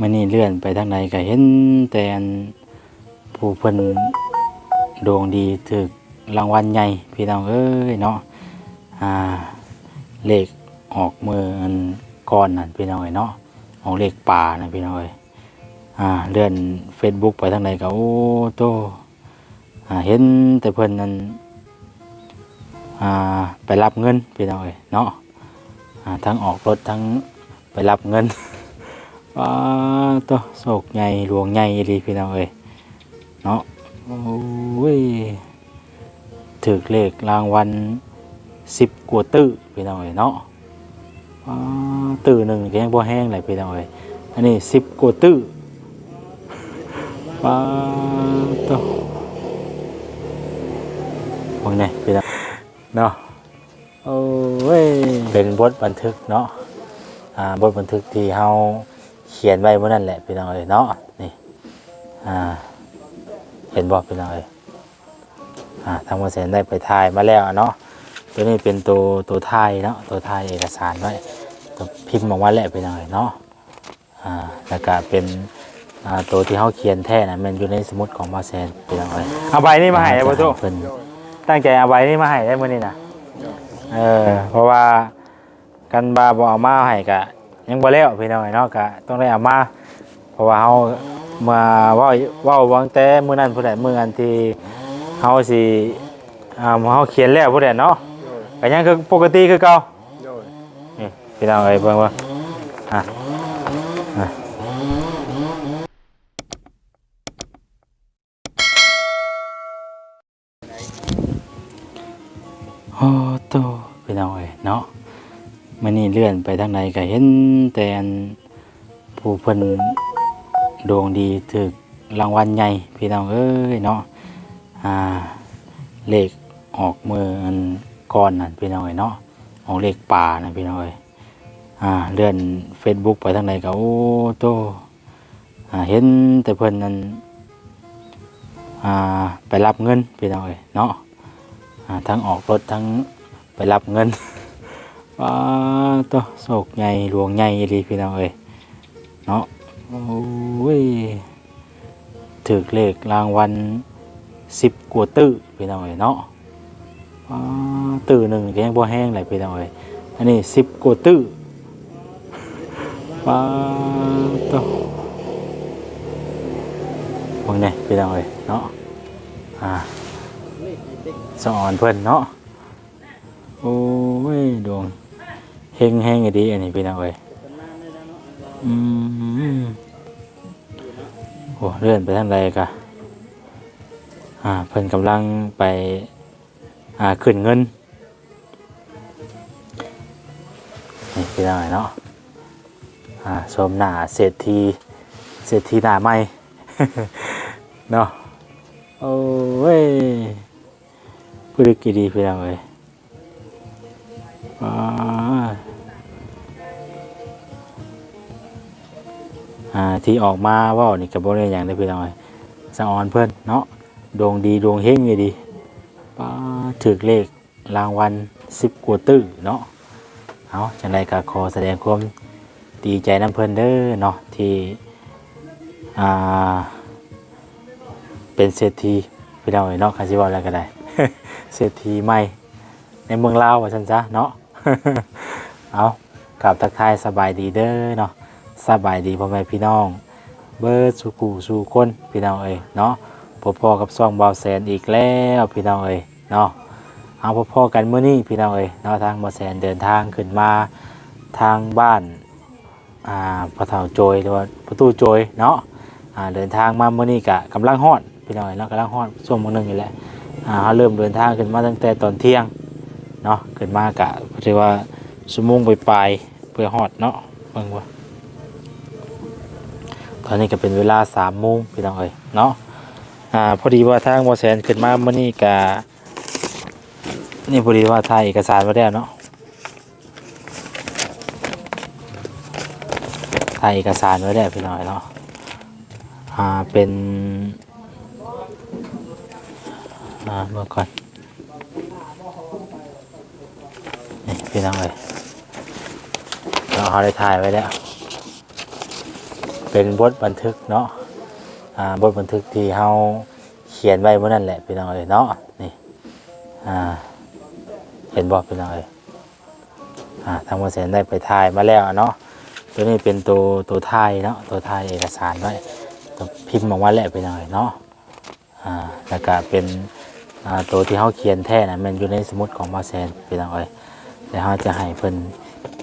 มื่นี้เลื่อนไปทางใดก็เห็นแต่ผู้เพิ่นดวงดีถึกรางวัลใหญ่พี่น้องเอ้ยเนาะอ่าเลขออกมืออันก่อนนั่นพี่น้องเอ้ยเนาะออกเลขป่านะพี่น้องเอ้ยอ่าเลื่อน Facebook ไปทางใดก็โอ้โตอ่าเห็นแต่เพิ่นนั้นอ่าไปรับเงินพี่น้องเอ้ยเนาะอ่าทั้งออกรถทั้งไปรับเงิน ว้าตัวโศกใหญ่หลวงใหญ่ดีพี่น้องเอ้ยเนาะโอ้ยถือเลขรางวัลสิบกว่าตื้อพี่น้องเอ้ยเนาะตื้อหนึ่งก็ยังบ่แห้งเลยพี่น้องเอ้ยอันนี้สิบกว่าตื้อว้าตัวมองไงพี่น้องเนาะโอ้ยเป็นบทบันทึกเนาะอ่าบทบันทึกที่เฮา เขียนไว้เมื่อนั่นแหละพี่น้องเอ้ยเนาะนี่อ่าเห็นบอกพี่น้องเอ้ยอ่าทางบริษัทได้ไปถ่ายมาแล้วเนาะตัวนี้เป็นตัวตัวถ่ายเนาะตัวถ่ายเอกสารไว้ตัวพิมพ์ออกมาแล้วพี่น้องเอ้ยเนาะอ่าแล้วก็เป็นอ่าตัวที่เฮาเขียนแท้นะมันอยู่ในสมุดของบาแซนพี่น้องเอ้ยเอาใบนี้มาให้ได้บ่ตุเพิ่นตั้งใจเอาใบนี้มาให้ได้มื้อนี้นะเออเพราะว่ากันบาบ่เอามาให้กะ ยังบ่แล้วพี่น้องเนาะกะต้องได้เอามาเพราะว่าเฮามาเว้าเว้าวังแต่มื้อนั้นผู้ใดมื้ออันที่เฮาสิอ่าเฮาเขียนแล้วผู้ใดเนาะก็ยังคือปกติคือเก่านี่พี่น้องเอ้ยเบิ่งว่าอะอะโอ้โตพี่น้องเอ้ยเนาะ มื่อนี้เลื่อนไปทางใดก็เห็นแต่ผู้เพิ่นดวงดีถึกรางวัลใหญ่พี่น้องเอ้ยเนาะอ่าเลขออกมืออันก่อนนั่นพี่น้องเอ้ยเนาะออกเลขป่านะพี่น้องเอ้ยอ่าเลื่อน Facebook ไปทางใดก็โอ้โตอ่าเห็นแต่เพิ่นนั้นอ่าไปรับเงินพี่น้องเอ้ยเนาะอ่าทั้งออกรถทั้งไปรับเงิน ว้าตัวโศกใหญ่หลวงใหญ่ดีพี่น้องเอ้ยเนาะโอ้ยถือเลขรางวัลสิบกว่าตื้อพี่น้องเอ้ยเนาะว้าตื้อหนึ่งก็ยังบ่แห้งเลยพี่น้องเอ้ยอันนี้สิบกว่าตื้อว้าตัวมองไงพี่น้องเอ้ยเนาะอ่าสอนเพิ่อนเนาะโอ้ยดวง เฮงแห้งดีอันนี้พี่น้องเอ้ยอืมโอ้เลื่อนไปทางใดกะอ่าเพิ่นกำลังไปอ่าขึ้นเงินนี่พี่น้องเอ้ยเนาะอ่าชมหน้าเศรษฐีเศรษฐีหน้าใหม่เนาะโอ้ยพูดกี่ดีพี่น้องเอ้ยอ่า อ่าที่ออกมาว่านี่กับบริเวณอย่างได้พี่น้องเอ้ยสะออนเพื่อนเนาะดวงดีดวงเฮงเลยดีป้าถึกเลขรางวัลสิบกว่าตื้อเนาะเอาจังไรก็ขอแสดงความดีใจน้ำเพื่อนเด้อเนาะที่อ่าเป็นเศรษฐีพี่น้องเอ้ยเนาะใครจะว่าอะไรก็ได้เศรษฐีใหม่ในเมืองลาวว่าฉันซะเนาะเอากลับทักทายสบายดีเด้อเนาะ สบายดีพ่อแม่พี่น้อง เบิร์ดสู่กูสู่คนพี่น้องเอ้ยเนาะพอพอกับซองเบาแสนอีกแล้วพี่น้องเอ้ยเนาะเอาพอพอกันเมื่อนี้พี่น้องเอ้ยเนาะทางเบาแสนเดินทางขึ้นมาทางบ้านอ่าพระเถาโจยหรือว่าประตูโจยเนาะอ่าเดินทางมาเมื่อนี้กะกำลังฮอดพี่น้องเอ้ยเนาะกำลังฮอดช่วงมื้อหนึงนี่แหละอ่าเขาเริ่มเดินทางขึ้นมาตั้งแต่ตอนเที่ยงเนาะขึ้นมากะเรียกว่าชั่วมงไปปลายเพื่อฮอดเนาะเบิ่งว่า ตอนนี้ก็เป็นเวลาสามโมงพี่น้องเอ้ยเนาะอ่าพอดีว่าทางบอแซนขึ้นมาเมื่อนี้กะนี่พอดีว่าถ่ายเอกสารมาแล้วเนาะถ่ายเอกสารไว้แล้วพี่น้องเอ้ยเนาะ อ่า เป็น อ่าเมื่อก่อน นี่พี่น้องเลยเราเอาได้ถ่ายไว้แล้ว เป็นบทบันทึกเนาะอ่าบทบันทึกที่เฮาเขียนไว้เมื่อนั่นแหละพี่น้องเอ้ยเนาะนี่อ่าเห็นบอกพี่น้องเอ้ยอ่าทางบริษัทได้ไปถ่ายมาแล้วเนาะตัวนี้เป็นตัวตัวถ่ายเนาะตัวถ่ายเอกสารไว้ตัวพิมพ์ออกมาแล้วพี่น้องเอ้ยเนาะอ่าแล้วก็เป็นอ่าตัวที่เฮาเขียนแท้นะมันอยู่ในสมุดของบริษัทพี่น้องเอ้ยเดี๋ยวเฮาจะให้เพิ่น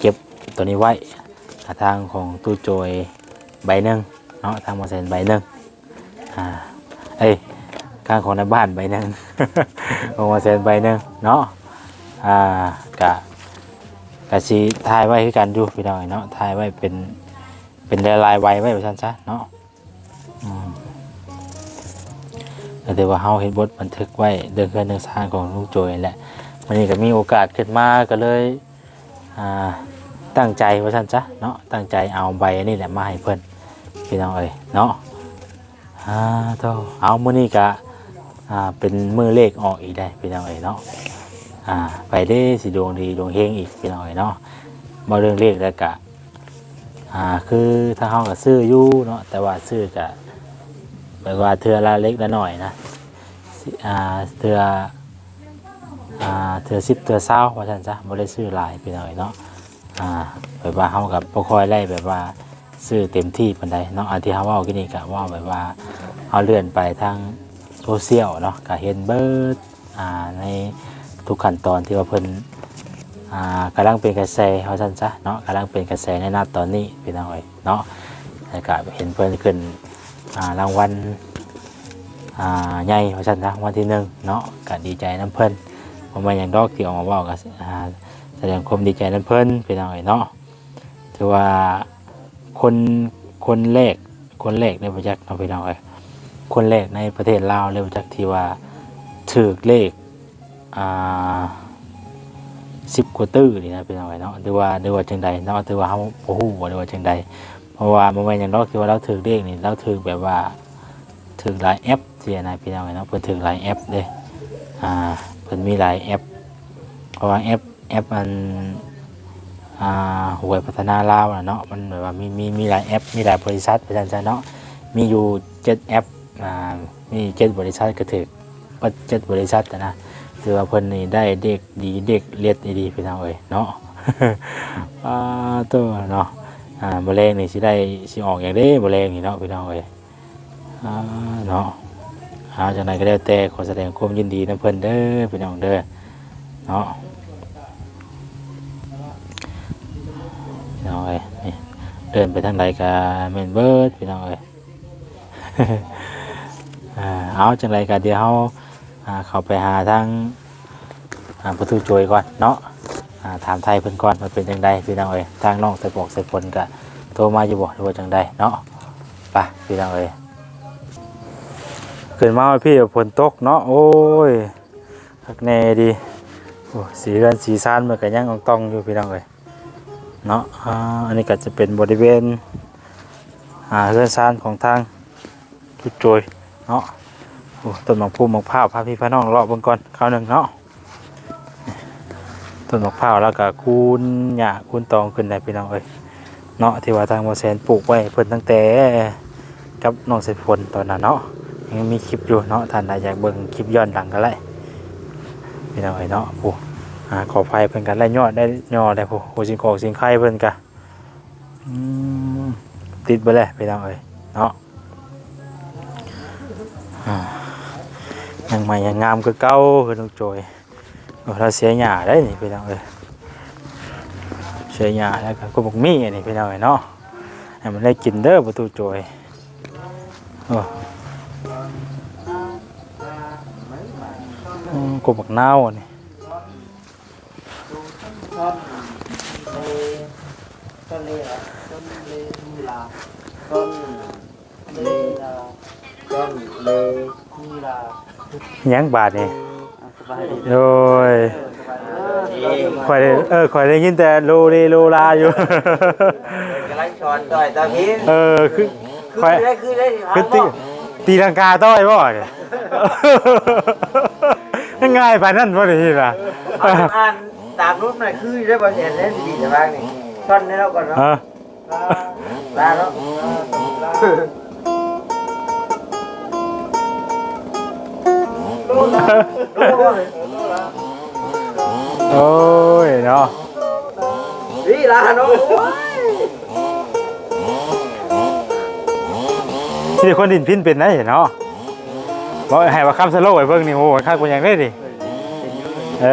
เก็บตัวนี้ไว้ทางของตู้โจย ใบหนึ่งเนาะทางมาเซนใบหนึ่งอ่าเอ้ยข้างของในบ้านใบหนึ่งของมาเซนใบหนึ่งเนาะอ่ากะกะสีทายไว้คือกันดูพี่น้องเนาะทายไว้เป็นเป็นลายลายๆไว้ไว้แบบนั้นซะเนาะอืมก็ถือว่าเฮาเห็นบทบันทึกไว้เดินเคลื่อนเดินสร้างของลุงโจยแหละวันนี้ก็มีโอกาสขึ้นมาก็เลยอ่า ตั้งใจว่าท่านจ้ะเนาะตั้งใจเอาใบอันนี้แหละมาให้เพิ่นพี่น้องเอ้ยเนาะอ่าโตเอามื้อนี้ก็อ่าเป็นมื้อเลขออกอีกได้พี่น้องเอ้ยเนาะอ่าไปเด้สิดวงดีดวงเฮงอีกพี่น้องเอ้ยเนาะบ่เรื่องเลขแล้วก็อ่าคือถ้าเฮาก็ซื้ออยู่เนาะแต่ว่าซื้อก็แบบว่าเทือละเล็กละน้อยนะอ่าเทื่ออ่าเทื่อ10เทื่อ20ว่าซั่นจ้ะบ่ได้ซื้อหลายพี่น้องเอ้ยเนาะ อ่าแบบว่าเฮากับบ่ค่อยไล่แบบว่าซื้อเต็มที่ปานใดเนาะอันที่เฮาเว้ากินนี่ก็เว่าแบบว่าเฮาเลื่อนไปทางโซเชียลเนาะก็เห็นเบิดอ่าในทุกขั้นตอนที่ว่าเพิ่นอ่ากำลังเป็นกระแสเฮาซั่นซะเนาะกำลังเป็นกระแสในนาตอนนี้พี่น้องเอ้ยเนาะแล้วก็เห็นเพิ่นขึ้นอ่ารางวัลอ่าใหญ่ว่าซั่นซะวัลที่หนึ่งเนาะก็ดีใจนํเพิ่นบ่แม่นหยังดอกที่ออกมาเว้าก็อ่า แสดงความดีใจนั้นเพิ่นพี่น้องเอ๋ยเนาะถือว่าคนคนแรกคนแรกในประจักษ์เนาะพี่น้องเอ๋ยคนแรกในประเทศลาวเลยประจักษ์ที่ว่าถือเลขอ่าสิบกว่าตื้อนี่นะพี่น้องเอ๋ยเนาะหรือว่าหรือว่าจังใดเนาะถือว่าเฮาบ่ฮู้ว่าหรือว่าจังใดเพราะว่าบ่แม่นหยังดอกที่ว่าเราถือเลขนี่เราถือแบบว่าถือหลายแอปเสียนะพี่น้องเอ๋ยเนาะเพิ่นถือหลายแอปเด้อ่าเพิ่นมีหลายแอปเพราะว่าแอป แอปมันอ่าหวยพัฒนาลาวน่ะเนาะมันแบบว่ามีมีมีหลายแอป มีหลายบริษัทประจันเนาะมีอยู่เจ็ดแอปอ่ามีเจ็ดบริษัทก็ถือว่าเจ็ดบริษัทนะถือว่าเพิ่นนี่ได้เด็กดีเด็กเลียดดีๆพี่น้องเอ้ยเนาะอ่าตัวเนาะอ่าบ่แรงนี่สิได้สิออกอย่างเด้บ่แรงนี่เนาะพี่น้องเอ้ยอ่าเนาะเอาจังไดก็แล้วแต่ขอแสดงความยินดีนํเพิ่นเด้อพี่น้องเด้อเนาะ น้องเอ้ยเดินไปทางใดก็เมนเบิร์ดพี่น้องเอ้ยเอาจังไรก็เดี๋ยวเฮาเข้าไปหาทางประตูจวยก่อนเนาะถามไทยเพิ่นก่อนว่าเป็นจังใดพี่น้องเอ้ยทางน้องใส่บอกใส่ผลก็โทรมาอยู่บ่หรือว่าจังใดเนาะไปพี่น้องเอ้ยขึ้นมาพี่ฝนตกเนาะโอ้ยคักแน่ดีโอ้สีเรือนสีซานมันก็ยังต้องตองอยู่พี่น้องเลย เนาะอ่าอันนี้ก็จะเป็นบริเวณอ่าเรือนซานของทางทุดโจยเนาะโอ้ต้นหมากพูหมากพร้าพาพี่พาน้องเลาะเบิ่งก่อนคราวหนึ่งเนาะต้นหมากพร้าแล้วก็คูนหญ้าคูนตองขึ้นได้พี่น้องเอ้ยเนาะที่ว่าทางโมเซนปลูกไว้เพิ่นตั้งแต่กับน้องเสพลตอนนั้นเนาะยังมีคลิปอยู่เนาะท่านใดอยากเบิ่งคลิปย้อนหลังก็ได้พี่น้องไอ้ยเนาะผู้อ่าขอไฟเพิ่นกันไล่ยอดได้ยอดได้ผู้ผู้สิงของสิงไข่เพิ่นกะอืมติดไปเลยพี่น้องเอ้ยเนาะอ่ายังใหม่ยังงามคือเก่าคือต้องโจยโอ้เราเสียหญ้าได้นี่พี่น้องเอ้ยเสียหญ้าแล้วก็กุบกมี่อันนี้พี่น้องเอ้ยเนาะให้มันได้กินเด้อประตูโจยโอ้อืมกุบกนาวอันนี้ ต้นเลเหรอต้นเลมีลาต้นเลลาต้นเลมีลายังบาทนี่อะสบายดีโดยสบายดีข่อยได้เออข่อยได้ยินแต่โลเรโลลาอยู่ กำลังช้อนต่อยตาพินเออคือคือข่อยได้คือได้คือตีตีลังกาต้อยบ่เนี่ยง่ายไปนั่นบ่ได้ล่ะเอาอ่านตามรูปหน่อยคือได้บอลเห็นเล่นดีแต่บ้างนี่ ช้อนให้เราก่อนเนาะเออลาแล้วลาโอ้ยเนาะนี่ลาเนาะที่คนดินพินเป็นได้เนาะบอกให้ว่าคำสโลว์ไอ้เบิ่งนี่โอ้ยคักเป็นหยังได้ดิเอ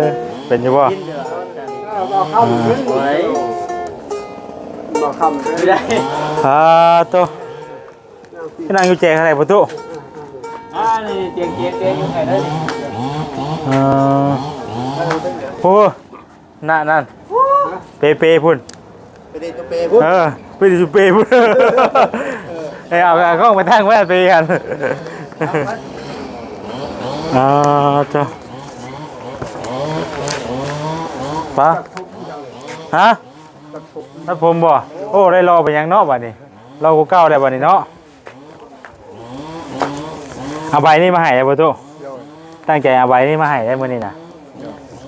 อเป็นอยู่บ่บอกคำขึ้นไว้บอกคำขึ้น ไม่ได้อ่าโตพี่นางอยู่แจกอะไรประตูอ่านี่เตียงเตียงเตียงอยู่ไหนได้เออโอ้นั่นนั่นเปเปพุ่นไปเด็กตัวเปย์พุ่นเออไปดิสุเปพุ่นเอ้ยเอาเอากล้องไปตั้งไว้ไปกันอ่าโตปะฮะ ถ้าผมบ่ โอ้ได้รอไปยังเนาะบัดนี้รอกูเก้าได้บัดนี้เนาะเอาใบนี้มาให้ได้ประตูตั้งใจเอาใบนี้มาให้ได้มื้อนี้นะ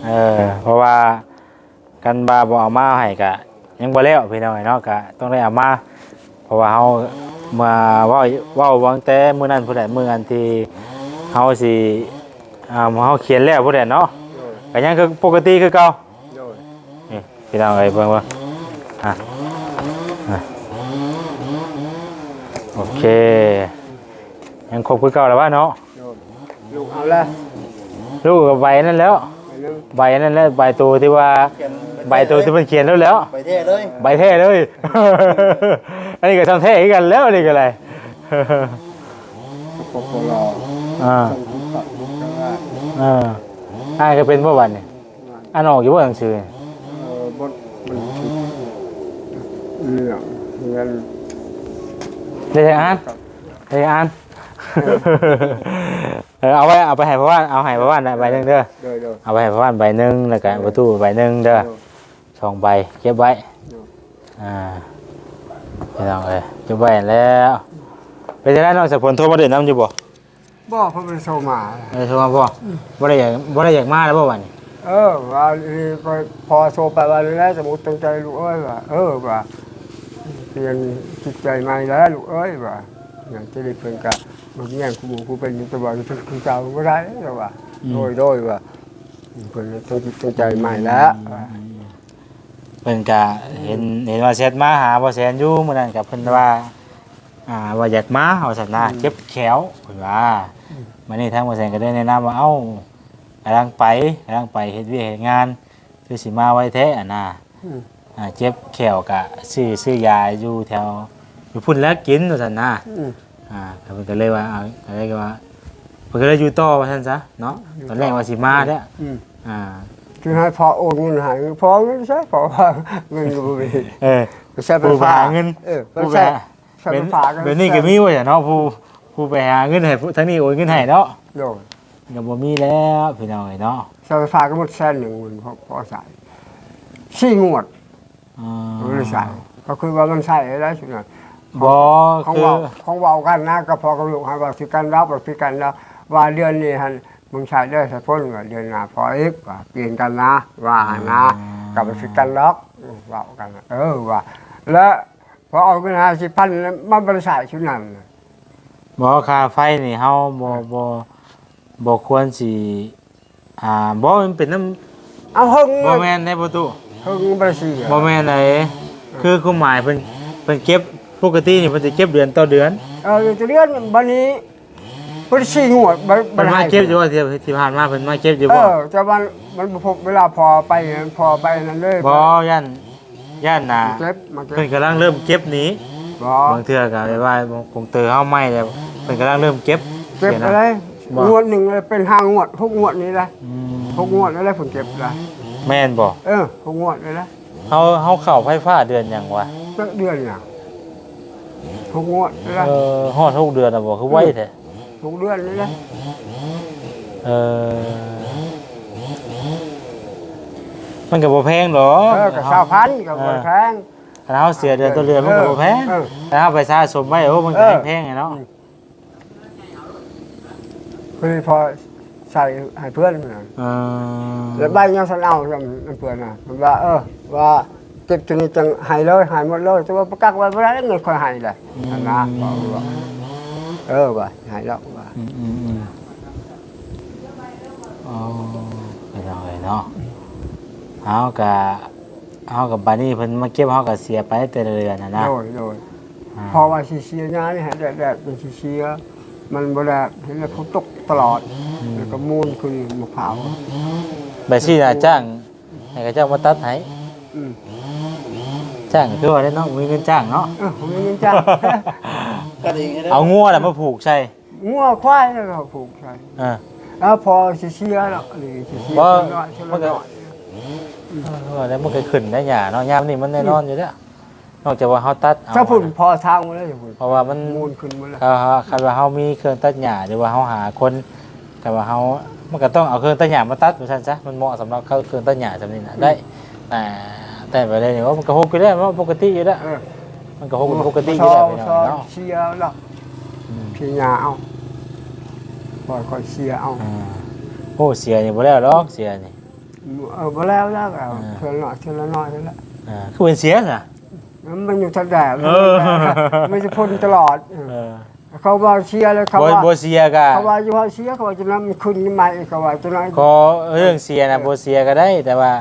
เออ เพราะว่ากันบาบ่เอามาให้กะ ยังบ่แล้วพี่น้องเนาะกะต้องได้เอามา เพราะว่าเฮามาเว้าเว้าวังแต่มื้อนั้นผู้ใดมื้ออันที่เฮาสิอ่าเฮาเขียนแล้วผู้ใดเนาะก็ยังคือปกติคือเก่านี่พี่น้องเอ้ยเบิ่งว่า อะอะโอเค ยังครบคือเก่าแล้วว่าเนาะลูกเอาละลูกกับใบนั่นแล้วไปนึงใบนั่นแหละใบตัวที่ว่าใบตัวที่มันเขียนแล้วแล้วไปเท่เลยใบเท่เลย อันนี้ก็ทำเท่อีกกันแล้วอันนี่ก็อะไรปกรออ่าต้องทุกข์ก็ว่าอ่าอ่านก็เป็นเมื่อวันนี่อ่านออกอยู่ว่าหนังสือนี่เออบทมันคิด เรื่องเงินได้ใช่อ่านได้อ่านเออเอาไว้เอาไปให้พ่อว่านเอาให้พ่อว่านใบหนึ่งเด้อ โดยโดย เอาไปให้พ่อว่านใบหนึ่งแล้วก็ประตูใบหนึ่งเด้อ สองใบเก็บไว้อ่าไม่ต้องเลยเก็บไว้แล้วเป็นจะได้น้องสะพลโทรมาเด่นน้ำอยู่บ่บ่เพราะเป็นโซมา เออโทรมาบ่บ่ได้อยากบ่ได้อยากมาแล้วบ่วันนี้เออว่านี่ก็พอโซไปว่าแล้วสมมติตั้งใจลูกเอ้ยว่าเออว่า เปลี่ยนจิตใจใหม่แล้วลูกเอ้ยว่าอย่างที่ได้เพิ่นกับมันแย่งครูครูเป็นตัวอยู่ที่คือเจ้าก็ได้แล้วว่าโดยโดยว่าเพิ่นตั้งจิตตั้งใจใหม่แล้วว่าเพิ่นก็เห็นเห็นว่าแชทมาหาบ่แซนอยู่มื้อนั้นก็เพิ่นว่าอ่าว่าอยากมาเอาซั่นนะเจ็บแขวเพิ่นว่ามื้อนี้ทางบ่แซนก็ได้แนะนำว่าเอ้ากำลังไปกำลังไปเฮ็ดเวียกเฮ็ดงานคือสิมาไว้แท้อะนะ อืมอ่าเจ็บแขวก็ซื้อซื้อยาอยู่แถวอยู่พุ่นแล้วกินว่าซั่นนะอืม อ่าก็เพิ่นก็เลยว่าเอาก็เลยว่าเพิ่นก็เลยอยู่ต่อว่าซั่นซะเนาะตอนแรกว่าสิมาเด้ออืมอ่าคือให้พอโอนเงินใหายพอเงินใช่พอว่าเงินก็บ่มีเออ ก็ใช้ไปผู้ฝากหาเงินเออก็ผู้ไปใช้หาใช้เป็ไปนฝากกัเป็นนี่ก็มีว่าอย่างเนาะผู้ผู้ไปหาเงินให้ผู้ทั้งนี้โอนเงินให้เนาะโดยก็บ่มีแล้วพี่น้องเอ้ยเนาะใช้ไปฝากก็หมดแสนหนึ่งเงินพอพอใส่สี่งวดอ่าไม่ได้ใส่ก็คือว่ามันใส่ได้สุดหน่อยบ่ของคือเบาของเบากันนะก็พอกับลูกให้ว่าสิกันรับว่าสิกันแล้วว่าเดือนนี้ฮันมึงใช้ได้สะพ้นว่าเดือนหน้าพออีกว่าเปลี่ยนกันนะ ว่าหั่นนะกลับไปสิกันล็อกเบากันนะเออว่า แล้วพอเอาเงินห้าสิบพันแล้วมันบริษัทชุดนั้นน่ะบ่ค่าไฟนี่เฮาบ่บ่บ่ควรสิอ่าบ่มันเป็นน้ำเอาหึงบ่แม่นในประตู หึงบริษัทบ่แม่นไดคือความหมายเพิ่นเพิ่นเก็บปกตินี่เพิ่นจะเก็บเดือนต่อเดือนเออจะเดือนบันนี้บริษัทงวดบัเพิ่นมาเก็บอยู่ว่าที่ที่ผ่านมาเพิ่นมาเก็บอยู่เอบ่อแต่มันมันบ่พบเวลาพอไปพอไปนั่นเลยบ่ย่านย่านน่ะเก็บมาเก็เพิ่นบกำลังเริ่มเก็บหนี้บ่บางเทื่อก็ได้ว่าคงเตอเฮาไม่แล้วเพิ่นกำลังเริ่มเก็บเก็บห็นหมอะไรบ่งวดหนึ่งเลยเป็นห้างวดหกงวดนี้ละอืมหกงวดแล้วผมเก็บละ แม่นบ่เออหกงวดเลยละเฮาเฮาเข้าไฟฟ้าเดือนหยังวะก็เดือนเนี่ยหกงวดเลยละเออฮอด6เดือนน่ะบ่คือไวแท้หกเดือนเลยละเออมันก็บ่แพงหรอก เออกับชาวพันธุ์กับคนแพง ถ้าเฮาเสียเดือนต่อเดือนมันก็บ่แพงเออถ้าเฮาไปสะสมไว้โอ้มันก็เออ แพงไงเนาะ คือพอ ใส่ให้เพื่อนมันน่ะเออแล้วใบยังสันเอาจำเพื่อนน่ะมันว่า เออ ว่าเก็บตัวนี้จังหายเลยหายหมดเลยแต่ว่าประกักไว้บ่ได้แล้วเงินค่อยหายเลยนะบอกว่าเออว่าหายแล้วว่าอืมอืมอืมอ๋อพี่น้องเอ้ยเนาะเอากะเอากับบานี่เพิ่นมาเก็บเฮาก็เสียไปแต่ละเดือนน่ะนะโดยโดยอ่า พอว่าสิเสียงานนี่ฮะแดดๆเป็นสิเสีย มันบ่ได้เห็นแล้วเขาตกตลอด แล้วก็มูลขึ้นมะพร้าวใบซี่น่ะจ้างให้เขาเจ้ามาตัดให้อืมจ้างคือว่าได้เนาะมีเงินจ้างเนาะ เออผมไม่ยินจ้าเอางัวน่ะมาผูกใช่งัวควายแล้วก็ผูกใส่เออแล้วพอสิเสียแล้วนี่สิเสียบ่เท่าน้อยเท่าน้อย เออแล้วมันก็ขึ้นได้หยาเนาะยามนี่มันแน่นอนอยู่แล้ว นอกจากว่าเฮาตัดเอถ้าพุ่นพอทางมาแล้วอย่าพุ่นเพราะว่ามันมูลขึ้นมาแล้ว เออคันว่าเฮามีเครื่องตัดหญ้าหรือว่าเฮาหาคนแต่ว่าเฮามันก็ต้องเอาเครื่องตัดหญ้ามาตัดว่าซั่นซะมันเหมาะสำหรับเครื่องตัดหญ้าจำนี้น่ะได้แต่แต่ไปได้นี่ว่ามันก็ฮกอยู่แล้วมันปกติอยู่แล้วเออ มันก็ฮกปกติอยู่แล้วพี่น้ซอองเนาะเสียแล้วอืม พี่ยาเอาปล่อยค่อยเสียเอาอ่าโอ้เสียนี่บ่แล้วหรอกเสียนี่ เออบ่แล้วแล้วก็เอาอ่าเท่าน้อยเท่าละน้อยนั่นแหละอ่าคือเป็นเสียซะ มันอยู่ทันแดดเออ มันจะพ่นตลอด เออเออเขาว่าเชียร์เลยเขาบ่ว่าบ่เสียก็เขาว่าอยู่ว่าเชียร์เขาว่าจะนั้นมันขึ้นใหม่เขาว่าจะนั้นขอเรื่องเสียน่ะบ่เสียก็ได้ แต่ว่า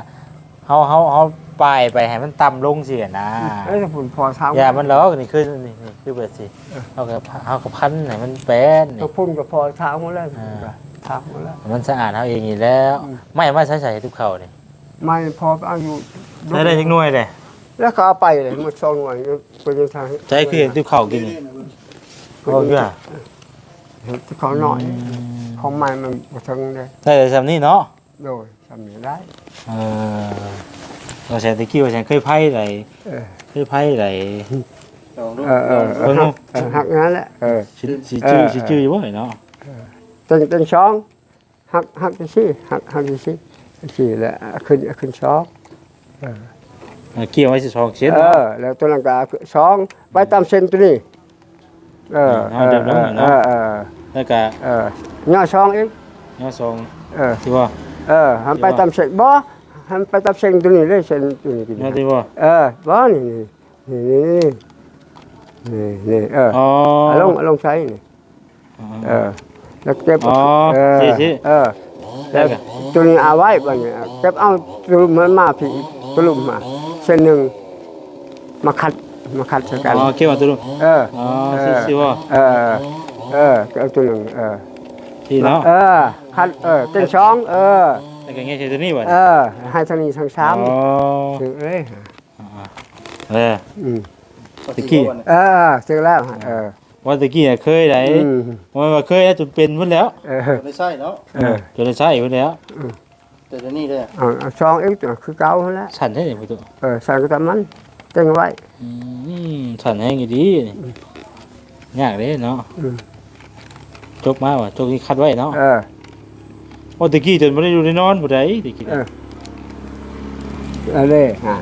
เฮาเฮาเฮาป้ายไปให้มันต่ำลงเสียนะ ไอ้ยผลพอทำอย่ามันหลอกนี่คือนี่นี่คือเบิดสิเอากับเอากับพันไหนมันแป้นนี่ ก็พุ่นก็พอทางหมดแล้วอ่าทางหมดแล้ว มันสะอาดเอาเองอยู่แล้ว อืม ไม่มาใช้ใส่ทุกเขานี่ไม่พอเอาอยู่ใช้ได้จักหน่วยเลย แล้วก็เอาไปเลยหมดสองหน่วยไปยังทางใช้คือทุกเขากินนี่โอ้ยอะเห็นที่เขาหน่อยของใหม่มันบ่ถึงเลยได้แต่สำนี้เนาะโดยทำนี้ได้เออเราใช้ตะกี้ว่าฉันเคยไพ่ไหลเออเคยไพ่ไหลเออเออเออเออหักเออหักนั้นแหละเออสิสิจื้อเออสิจื้ออยู่บ่เนาะเป็นเป็นช่องหักหักไปสิหักหักไปสิสิแล้วขึ้นขึ้นช่องเออ เกี่ยวไว้สิสองเส้นเออแล้วตัวนั้นก็ช่องไปตามเส้นตัวนี้เออเอาเดี๋ยวแล้วหน่อยเอเนาะอเออแล้วก็เออเนี่ยช่องอีกเนาะสองเออที่ว่าเออหันไปตามเส้นบ่หันไปตามเส้นตัวนี้เลยเส้นตัวนี้เนาะที่ว่าเออบ่นี่นี่นี่นี่นี่เอออ๋อเอาลงเอาลงใช้นี่เออแล้วเก็บอ๋อเออสิสิเออแล้วตัวนี้เอาไว้บ่เนี่ยเก็บเอาตัวมันมาพี่กลุ่มมา เส้นหนึ่งมาคัดมาคัดใส่กันอ๋อเกี่ยวมาตัวนู้นเอออ๋อสิสิว่าเออเออเอาตัวหนึ่งเออที่เนาะเออคัดเออเป็นช่องเออแล้วก็เงี้ยใช่ตัวนี้บ่เออให้ทางนี้ทางซ้ำอ๋อถึงเลยเอออืมตะกี้เออถึงแล้วเออว่าตะกี้น่ะเคยได้อืมว่าว่าเคยแล้วจนเป็นพุ่นแล้วเออไม่ใช่เนาะเออจนได้ใช้พุ่นแล้ว แต่เดี๋ยวนี้เลยเอาเอาช่องอีกตัวคือเก่าหั่นแหล้วสั่นให้นี่พุ่นตัวเออใส่ก็ตามมันเต็งไว้ อืมสั่นให้งี้ดีนี่ยากเด้เนาะอืม จกมาว่ะจกนี่คัดไว้เนาะเออ โอ้ตะกี้จนบ่ได้อยู่ได้นอนบ่ได้ตะกี้เออ เอาเลยฮะ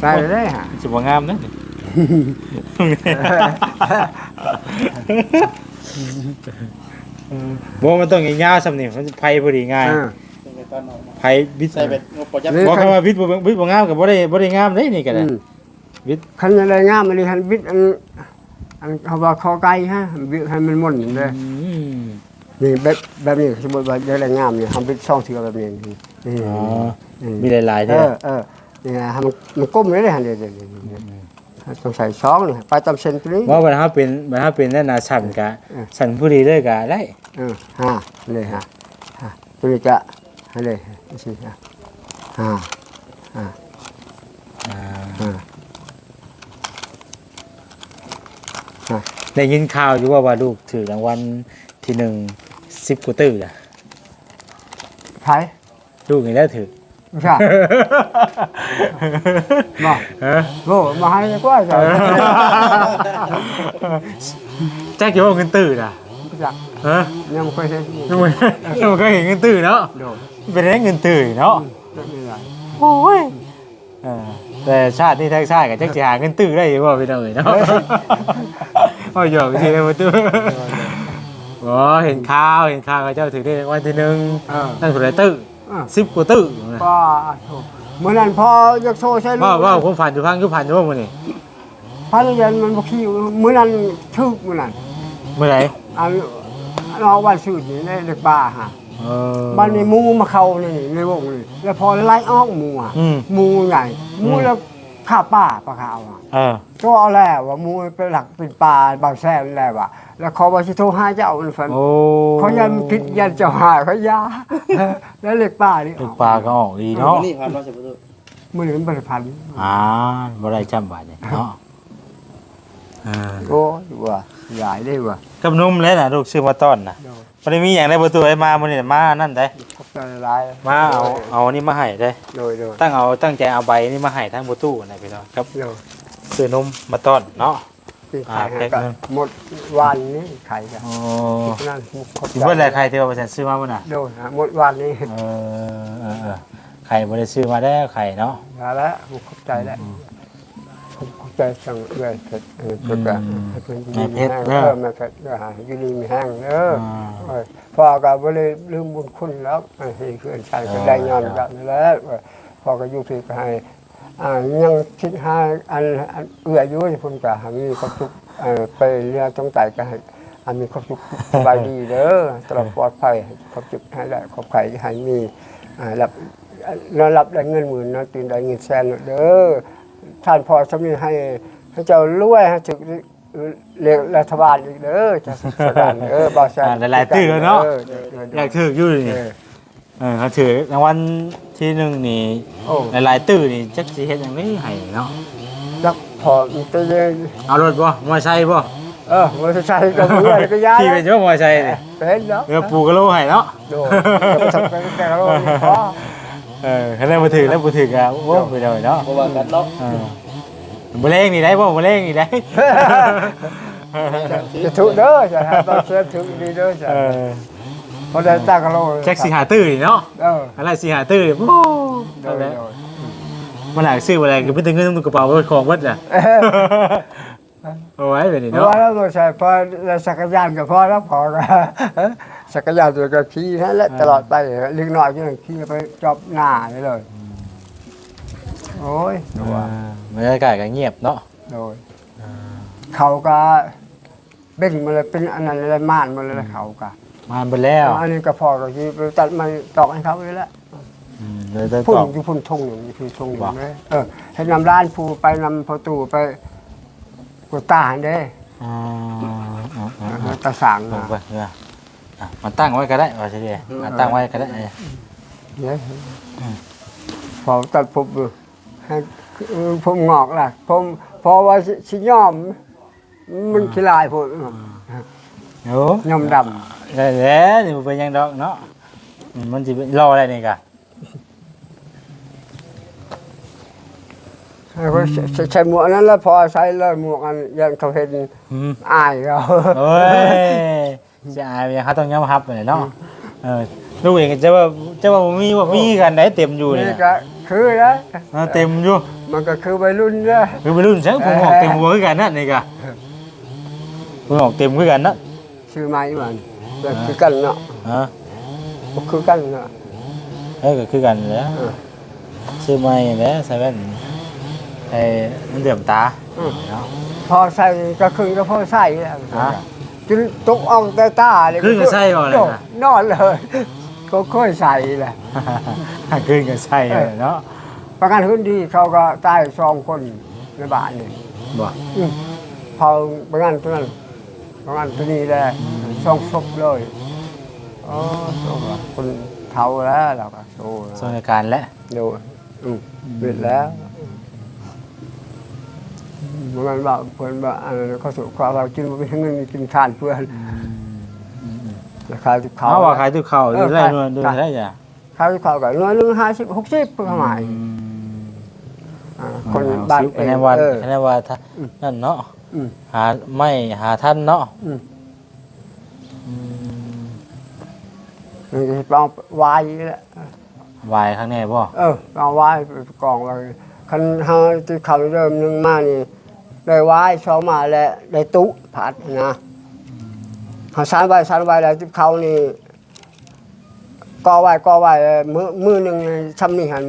ไปเลยฮะ สิบ่งามนะบ่มันต้องยาวๆซำนี่มันไผพอดีง่าย เออเป็นไง ตอนออกมาไผบิดใส่เป็นงบประหยัดนี่บ่คำว่าบิดบ่บิดบ่งามก็บ่ได้บ่ได้งามเด้นี่ก็ได้อืมวิทย์คันอะไรงามมันเลยหันบิดอันอันเขาว่าคอไก่ฮะบิดให้มันม่วนเลยอืมนี่แบบแบบนี้สมมติว่าอะไรงามเนี่ยทำเป็นช่องเถือแบบนี้นี่นี่อ๋อนี่มีหลายๆเอเด้ออเออนี่นะให้มันมันก้มเลยเลยฮะเดี๋ยวเดี๋ยวเดี๋ยวเดี๋ยวต้องใส่ช่องนี่ไปตามเส้นตัวนี้ ว่าบัดเฮาเป็นบัดเฮาเป็นนั่นน่ะสั่นกะเออ สั่นผู้ดีเลยกะได้เออฮะเลยฮะฮะตัวนี้จะให้ เลยสิฮะฮะฮะอ่าฮะได้ยินข่าวอยู่ว่าว่าลูกถือรางวัลที่หนึ่งสิบกว่าตื้อน่ะไผ่ลูกนี่แล้วถือไม่ใช่มาเออโอ้มาให้ดีกว่าจ้ะแจ็คอยู่ว่าเงินตื้อน่ะ จักเออยังไม่เคยเห็นยังไม่ยังไม่เคยเห็นเงินตื้อเนาะโดดเป็นได้เงินตื้อเนาะไม่ได้โอ้ยเออแต่ชาตินี่ทั้งชาติกับจักสิหาเงินตื้อได้อยู่บ่พี่น้องเอ้ยเนาะโอ้ยหยอกสิได้บ่ตื้ออ๋อเห็นข่าวเห็นข่าวเขาเจ้าถือได้รางวัลที่หนึ่งเออนั่นคืออะไรตื้ออะสิบกว่าตื้อป้าโถเมื่อนั้นพออยากโชว์ใช่ลูกว่าว่าผมฝันอยู่พังอยู่ฝันอยู่ว่ามื้อนี้พันเยันมันบ่ขี้เมื่อนั้นทึกเมื่อนั้นเมื่อไหร่ อันเราวันสื่อนี่ในเด็กบ้าฮะเออ บ้านนี้หมูมาเข้านี่ในวงนี่แล้วพอไล่ออกหมูอะอืม หมูใหญ่หมูแล้วข้าป้าปลาขาวอะ เออ ก็เอาแล้วว่าหมูเป็นหลักเป็นปลาบางแซ่บนั่นแหละว่ะแล้วเขาว่าสิโทรหาเจ้ามันฝัน โอ้เขายันผิดยันเจ้าหาเขายา แล้วเล็กป้านี่ลูกปลาก็ออกดีเนาะ นี่ผ่านมาเสร็จประตูมือหนึ่งบริพันธ์อ่าบ่ได้จำบาดเนี่ยเนาะ อ่าโอ้ยว่าใหญ่ได้ว่ะกับนุ่มเลยน่ะลูกซื้อมาต้อนน่ะโดยบ่ได้มีหยังในประตูให้มามื้อนี้มานั่นได้ขอบใจร้ายมาเอาเอานี่มาให้ได้ โดยโดยตั้งเอาตั้งใจเอาใบนี่มาให้ทั้งประตูนะพี่น้องครับโดยซื้อนมมาต้อนเนาะ ที่อ่าขายแพ็คก็หนึ่งหมดวันนี้ขายกันโอ้นั่นขอบสิใจเบิ่นแหละใครที่ว่าบ่ทันซื้อมาบ่น่ะโดยฮะหมดวันนี้เออเออเออไข่บ่ได้ซื้อมาแล้วไข่เนาะมาแล้วขอบใจแล้ว ขอบใจสั่งเลยเผ็ดเออเผ็ดอะให้เพิ่นอยู่ดีมีแห้งเออแม่เผ็ดเออหาอยู่ดีมีแห้งเอออ่าเอ้ยพ่อก็บ่เลยลืมบุญคุณแล้วเอ้ยให้เพื่อนใช้ก็ได้ย้อนกันนั่นแหล้วพ่อก็อยู่ที่ก็ให้อ่ายังคิดหาอันอันเอื้ออยู่ที่เพุ่นก็ให้มีความสุขเอ่อไปเรือต้องไต่ก็ให้อันมีความสุขสบายดีเด้อตลอดปลอดภัยความสุขให้ได้ขอบไข่ให้มีอ่ารับนอนรับได้เงินหมื่นนอนตื่นได้เงินแสนเด้อ ท่านพ่อสมีให้ให้เจ้ารวยให้ถึงเรียกรัฐบาลอีกเด้อจะสุขสนานเด้อบ่าวแสนอ่าหลายๆตื้อเนาะออเด้อเด้ออเด้ยาอกถืออยู่นี่เออเออเขาถือรางวัลที่หนึ่งนี่โอ้หลายๆตื้อนี่จักสิเฮ็ดหยังไงให้เนาะจักพอมันจะยังเอารถบ่มอไซค์บ่เออมันจะใช้กับมืออะไรก็ย้ายขี่เป็นบ่มอไซค์นี่เป็นเนาะเออปูกะโลให้เนาะโดนจะไปทำกันแต่ละวันพอ เออคันได้บ่ถือแล้วบ่ถือก็โอ้ไปเลยเนาะเพราะว่ากันเนาะเออบ่เล่งนี่ได้บ่บ่เล่งนี่ได้ จะถูกเด้อจะหาตอนเชื่อถูกดีเด้อจะเออพอได้ตั้งกันโลแจ็คสิหาตื้อนี่เนาะเอออะไรสิหาตื้อนี่โอ้โดนั่นยแหละโดยมันหลายซื้อบ่ได้ก็เป็นแต่เงินในกระเป๋าไว้ของเบิดน่ะเออเอาไว้แบบนี้เพเนาะราะว่าเราใช้พอจักรยานก็พอแล้วพอ ก็จักรยานตัวก็ขี่นั่นแหละตลอดไปเล็กน้อยก็ขี่ไปจอบหน้านี่เลย โอ้ยอ่าบรรยากาศก็เงียบเนาะโดยเขาก็เบ่งมาเลยเป็นอันนั้นเลยม่านมาเลยเขาก็มาไปแล้วอันนี้ก็พอก็คือไปตัดไม้ตอกให้เขาเลยละอืมเลยจะพุ่นตอบอยู่พุ่นทงอยู่พุ่นทงอยู่บอกเลยเออให้นำร้านผูไปนำประตูไปกูตาหันเด้อ่าอ่าอ่าเออ่าอตาสังลงนะไปเอออะมันตั้งไว้ก็ได้ว่าใช่ดิมันตั้งไว้ก็ได้เออเนี่ยพอตัดผมอยู่ให้เออผมงอกล่ะผมเพอว่าสิสิยอม มันขี้ลายผมโอ้ยอมดได้แล้วนี่บ่เป็นหยังดอกเนาะอืมมันสิเป็นรออะไรนี่กะำให้เขาใส่ใส่หมวกนั้นแล้วพอใส่เลยหมวกอันยันเขาเห็นอืม อายเขาโอ้ย สิอายไปยังเขาต้องยอมรับเลยเนาะเออลูกเองก็จะว่าจะว่าบ่มีว่ามีกันได้เต็มอยู่นี่นี่นะก็คือนะเออเต็มอยู่ มันก็คือวัยรุ่นนะ คือไปรุ่นใช่ผมออกเต็มหัวคือกันนั่นนี่กะผมออกเต็มคือกันนั่นชื่อไม้มันแบบคือกันเนาะฮะบ่คือกันเนาะ เอ้ยก็คือกันแหล้วเออ ชื่อไม่แหล้วใส่แว่นไอ้มันเดือมตาอืมเนาะพอใส่ก็ครึ่งก็พอใส่แล้วฮะ จนตกออกแต่ตาเลยครึ่งก็ใส่ก่อนเลยนะ นอนเลย ก็ค่อยใส่แหละ ขึ้นกันใช่เลยเนาะประกันพื้นที่เขาก็ตายสองคนในบ้านนี่บ่อืมพอประกันตัวนั้นประกันตัวนี้แหละสองศพเลยอ๋อโซ่ละคนเท่าแล้วเราก็โซ่สถานการณ์และดูอืมเปิดแล้ว มันบอกเพื่อนบอกอันนั้นเขาสุขความเรากินมาเป็นเงินกินทานเพื่อนราคาที่เขาเขาว่าขายทุกเขาดูได้เออดูขายได้จ้ะข้าวที่เขาก็น้อยหนึงห้าสิบหกสิบเพื่อหมายอ่าคนบ้านเอคะแนงนว่าเออคะแนนว่าถ้านั่นเนาะอืมหาไม่หาท่านเนาะอืมอืมมันจะเอาวายแหละวายข้างในบ่เออเอาวายไปกองไว้ คันเฮาที่เขาเริ่มหนึงมานี่ได้วายสองมาแล้วได้ตุ๊ผัดนะเขาสานไว้สานไว้แล้วที่เขานี่กอไว้กอไว้มือมือหนึ่งซ้ำนี่หัน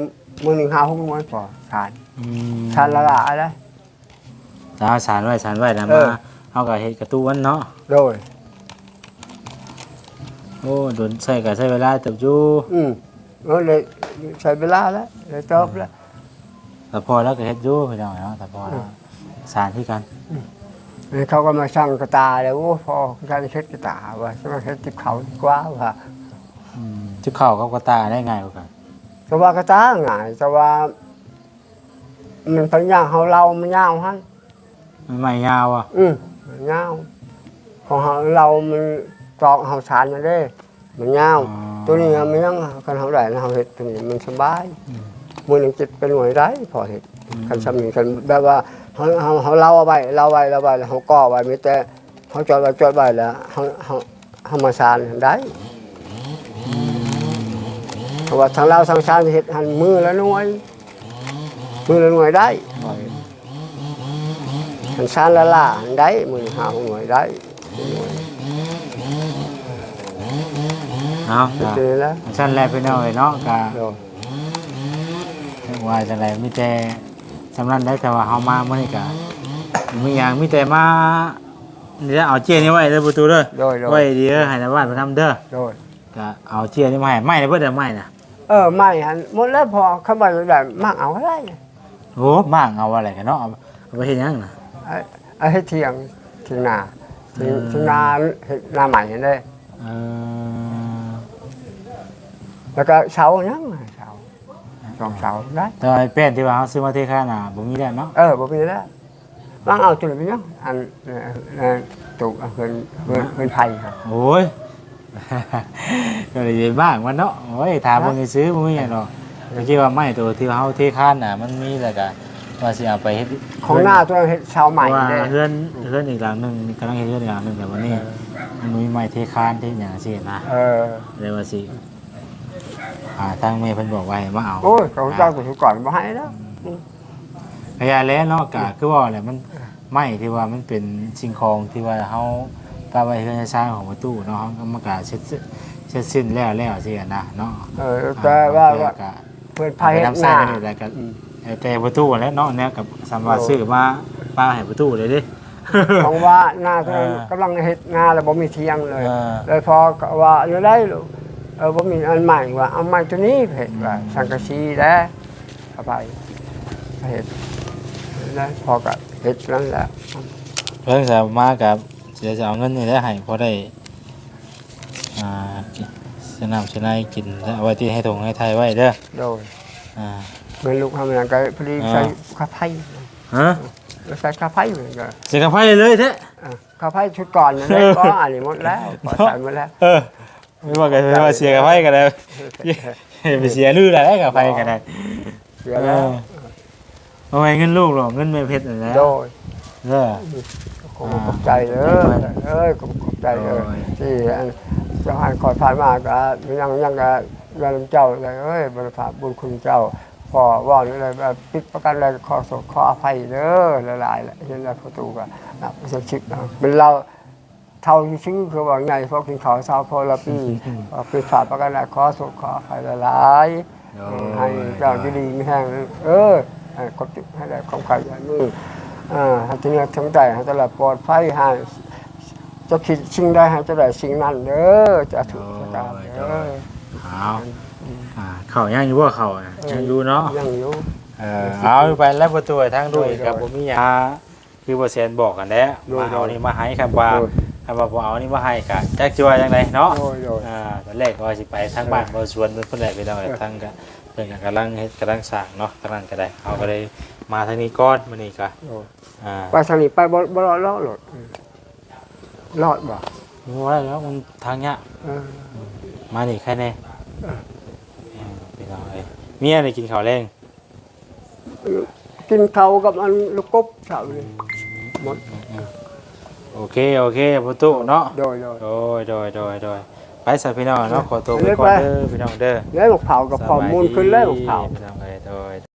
มือหนึ่งห้าหกม้วนพอทานอืมทานละละอะไรถ้าเอาสารไว้สารไว้นะเอมาอเฮาก็เฮ็ดกระตู้วันเนาะโดยโอ้โดนใช้ก็ใช้เวลาเติบอยู่อืมเออเลยใช้เวลาแล้วเลยจบแล้ว แต่พอแล้วก็เฮ็ดอยู่พี่น้องเนาะแต่พอแล้วสารที่กันเลยเขาก็มาสั่งกระตาเลยโอ้พอการเช็ดกระตาว่าจะมาเช็ดติบเขาดีกว่าว่าอืมจุกเข้ากับกระตาได้ง่ายกว่ากันแต่ว่ากระตาง่ายแต่ว่า มันเป็นอย่างเขาเรามันยาวฮันมันไม่ยาวอะ อืมมันยาวของเราเรามันตอกเขาสารมาได้ มันยาวอ๋อตัวนี้มันยังกันเขาได้นะเขาเห็ดตัวนี้มันสบาย มือหนึ่งจิตเป็นหน่วยได้พอเห็ดกันสำนีกันแบบว่าเขาเขาเขาเล่าเอาไว้เล่าไว้เล่าไว้แล้วเขาก่อไว้มีแต่เขาจดไว้จดไว้แล้วเขาเขาเขามาสารได้เพราะว่าทางเราทางสารเห็ดหันมือละหน่วยมือละหน่วยได้พอเห็ดหันสารละล่าหันได้มือหาหน่วยได้หน่วยเอาเจอแล้วชั้นแรกพี่น้องเอ้ยเนาะก็โดน ว่าจังไดมีแต่สำนันได้แต่ว่าเฮามามื้อนี้ก็มีหยังมีแต่มาเดี๋ยวเอาเจียนี่ไว้เด้อประตูเด้อโดยโดไว้ยดีเด้อให้ในบ้านไปทำเด้อโดยก็เอาเจียนี่มาให้ไม่ได้เบิดได้ไม่น่ะเออไม่ฮันหมดแล้วพอเข้าไปไม่ได้มากเอาอะไรโอ้มากเอาอะไรกันเนาะเอาเอาไปเฮ็ดหยังน่ะไอ้ไอ้ให้เทียงเทียงนาเทียงอืม เทียงนาเฮ็ดนาใหม่นั่นเด้เออแล้วก็เสายังเสา สองเสาได้ แต่ว่าไอ้แป้นที่ว่าเฮาซื้อมาเทค่าน่ะบ่มีแล้วเนาะเออบ่มีแล้วบางเอาจุดเป็นยังอันเอ่อเอ่อตุกเฮือนเฮือนเฮือนไผ่ครับ โอ้ย ก็เลยบ้างมันเนาะโอ้ยถามเพิ่นสิซื้อบ่มีหยังหรอกแต่คิดว่าไม้ตัวที่ว่าเฮาเทค่าน่ะมันมีแล้วก็ว่าสิเอาไปเฮ็ดของหน้าตัวเฮ็ดเสาใหม่ว่าเด้เฮือนเฮือนอีกหลังหนึงกำลังเฮ็ดเฮือนอีกหลังหนึงแต่วันนี้มันมีไม้เทคานที่หยังซี่นะเออ เลยว่าสิ อ่าทางแม่เพิ่นบอกว่าให้มาเอาโอ้ยเขาเจ้าตัวก่อนบ่ให้แล้วพยาแล้วเนาะก็คือว่าแหละมันไม้ที่ว่ามันเป็นสิ่งของที่ว่าเฮาปาไว้เฮือนสร้างของประตูเนาะเฮามันก็เสร็จเสร็จสิ้นแล้วแล้วสินะเนาะเออแต่ว่าว่าก็เพิ่นไปไผ่เฮ็ดทำหใส่น้ากันอยู่แต่ก็แต่ประตูแล้วเนาะเนี่ยกับสามารถซื้อมาปาให้ประตูเลยดิของว่าหน้าตัวเออกำลังเฮ็ดหน้าแล้วบ่มีเทียงเลยเออเลยพอก็ว่าอยู่ได้ลูก เออบ่ามีอันใหม่ว่าเอาใหม่ตัวนี้เห็ดว่าสังกะสีแล้วเอาไปเห็ดแล้วพอก็เห็ดนั่นแหละเพิ่งจะมากับเดี๋ยจะเอาเงินนี่ได้ให้พอได้อ่าสนามชนายกินแล้วเอาไว้ที่ให้ทงให้ไทยไว้เด้อโดยอ่าเงินลูกทำงานก็พอดีอ่ใช้ข้าวไผ่ฮะใช้ข้าวไผ่เหมือนกันเสียกับไฟเลยเถอะอะข้าวไผ่ชุดก่อนนั่นแหละก็อันนี้หมดแล้วพอใส่หมดแล้ว ไม่ว่ากันไม่ว่าเสียกับไฟกันเลยไปเสียลืออะไรกับไฟกันเลยเสียแล้วเอาไว้เงินลูกหรอกเงินไม่เพชรนั่นแหละโดยเด้อขอบขอบใจเลยเอ้ยขอบขอบใจเลยโอ้ยที่อันเจ้าหันคอยผ่านมาก็ยังยังก็ยังเจ้าเลยเอ้ยบริษัทบุญคุณเจ้าพอว่านี่เลยแบบปิดประกันเลยขอสขออภัยเด้อละลายแหละเห็นแล้วประตูก็นะไม่ใช่ชิดนะเป็นเราเท่าที่ชื่อคือว่าไงเพราะกินข้าวเช้าพอละปีปิดฝาประกันเลยขอสขออภัยละลายให้เจ้าดีๆไม่แห้งเออให้กดจุดให้ได้ความขยันมืออ่าให้ถึงทั้งใจให้ตลอดปลอดภัยให้จะคิดสิ่งใดให้จะได้สิ่งนั้นเด้อจะถูกจะการเด้อเอาอ่าเข่ายังอยู่ว่าเข่าอะยังอยู่เนาะยังอยู่เออเอาไปแล้วประตูทางด้วยโดยกับผมมีหยาคือเปอร์เซ็นต์บอกกันแล้วโดยมาเอาโดยนี่มาให้ครับว่า โดยคำว่าบ่เอานี่มาให้กะแจ็คจัวจังไดเนาะโดยโดยอ่าตอนแรกก็สิไปทางบ้านบ่ชวนเพิ่นแหละไปแล้วทางก็เพิ่นก็กำลังเฮ็ดกำลังสร้างเนาะกำลังก็ได้เอาก็เลยมาทางนี้ก่อนมื้อนี้ก็โดยอ่าไปทางนี้ไปบ่บ่รอดรอดหรอกรอดบ่บ่ได้แล้วมันทางยากเออ มานี่แค่แน่เออ เออไปเอาเอ้ยเมียได้กินข้าวแรงกินเขาวกับอันลูกกบเช้านี่หมด โอเคโอเคประตูเนาะโดยโดยโดยโดยโดยโดยไปสัพี่น้องเนาะขอตัวไปเรียกก่อนไปเด้อพี่น้องเด้อแล้วหมกเผากับข้อมูลขึ้นแล้วหมกเผาพี่น้องเอ้ยโดย